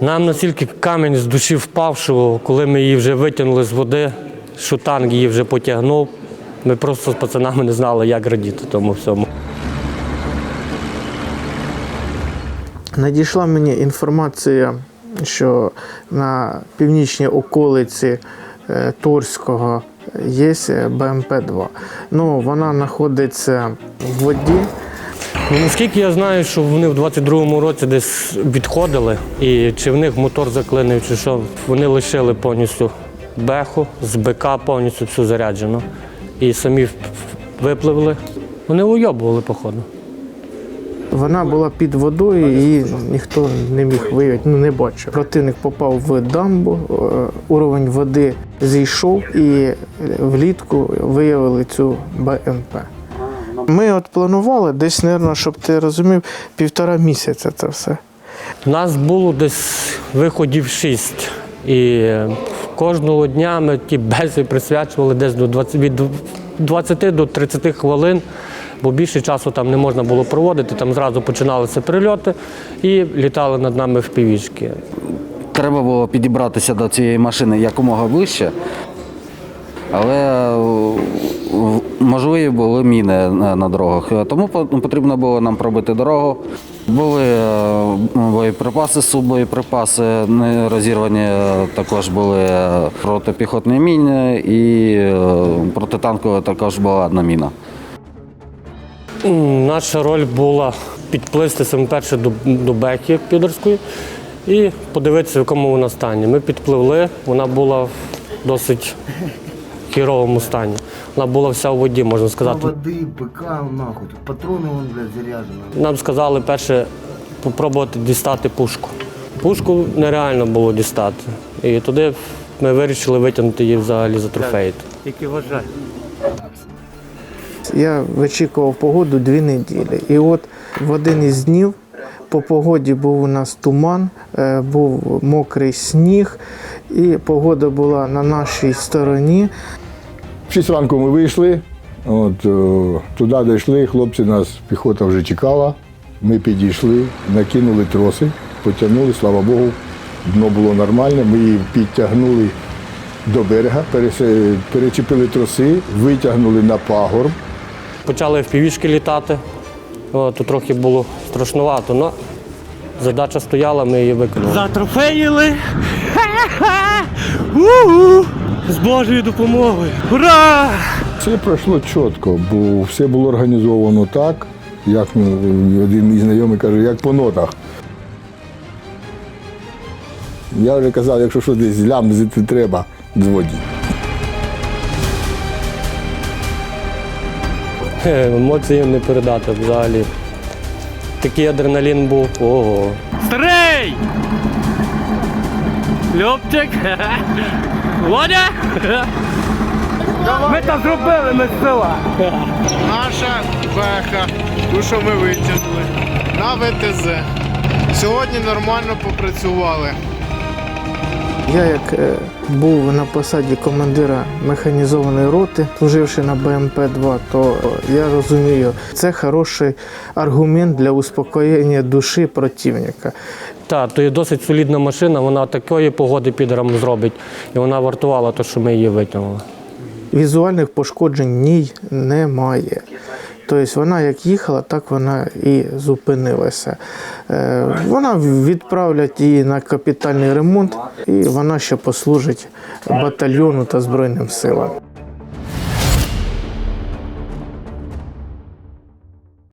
Нам настільки камінь з душі впав, що коли ми її вже витягнули з води, що танк її вже потягнув, ми просто з пацанами не знали, як радіти тому всьому. Надійшла мені інформація, що на північній околиці е, Торського є БМП-2. Ну, вона знаходиться в воді. Ну, наскільки я знаю, що вони в 22-му році десь відходили, і чи в них мотор заклинив, чи що, вони лишили повністю беху, з БК повністю всю заряджену. І самі випливли. Вони уйобували, походу. Вона була під водою, її ніхто не міг виявити, ну не бачив. Противник попав в дамбу, е, уровень води зійшов і влітку виявили цю БМП. Ми от планували десь, мабуть, щоб ти розумів, півтора місяця це все. У нас було десь виходів шість. І кожного дня ми ті беси присвячували десь до 20, від 20 до 30 хвилин, бо більше часу там не можна було проводити. Там зразу починалися прильоти і літали над нами в півішки. Треба було підібратися до цієї машини якомога вище, але е, можливі були міни на дорогах. Тому потрібно було нам пробити дорогу. Були е, боєприпаси, суббоєприпаси не розірвані, е, також були е, протипіхотні міни і е, протитанкова також була одна міна. Наша роль була підплисти саме перше до, беки підерської і подивитися, в якому вона стані. Ми підпливли, вона була досить хіровому стані. Вона була вся у воді, можна сказати. воды, ПК, нахуй. Тут патроны вон, блядь, заряжены. Нам сказали перше спробувати дістати пушку. Пушку нереально було дістати. І туди ми вирішили витягнути її взагалі за трофеї. Тільки вважай. Я вичікував погоду дві неділі. І от в один із днів по погоді був у нас туман, е, був мокрий сніг, і погода була на нашій стороні. В 6 ранку ми вийшли, от, о, туди дійшли, хлопці нас, піхота вже чекала. Ми підійшли, накинули троси, потягнули, слава Богу, дно було нормальне. Ми її підтягнули до берега, пересе- перечепили троси, витягнули на пагорб. Почали в півішки літати. О, тут трохи було страшнувато, але задача стояла, ми її виконали. Затрофеїли. Ха-ха! З Божою допомогою. Ура! Все пройшло чітко, бо все було організовано так, як ну, один із знайомих каже, як по нотах. Я вже казав, якщо щось десь лямзити треба, дзвоніть. Емоції не передати взагалі. Такий адреналін був. Ого. Старий! Любчик! Водя! Ми так зробили, ми з села! Наша беха, ту, що ми витягнули, на ВТЗ. Сьогодні нормально попрацювали. Я як е, був на посаді командира механізованої роти, служивши на БМП-2, то я розумію, це хороший аргумент для успокоєння душі противника. Так, то є досить солідна машина, вона такої погоди підерам зробить. І вона вартувала те, що ми її витягнули. Візуальних пошкоджень ній немає. Тобто вона як їхала, так вона і зупинилася. Е, Вона відправлять її на капітальний ремонт, і вона ще послужить батальйону та Збройним силам.